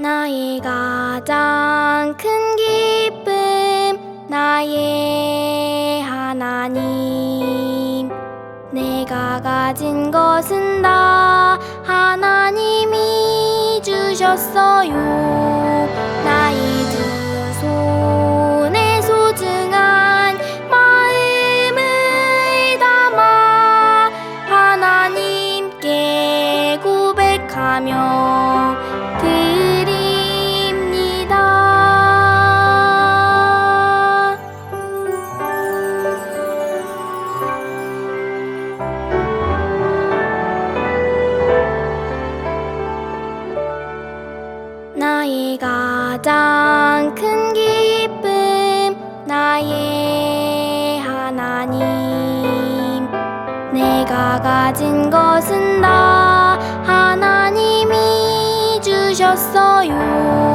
나의 가장 큰 기쁨 나의 하나님. 내가 가진 것은 다 하나님이 주셨어요. 나의 하며 들 그 나의 가장 큰 기쁨 나의 하나님. 내가 가진 것은 다 하나님이 주셨어요.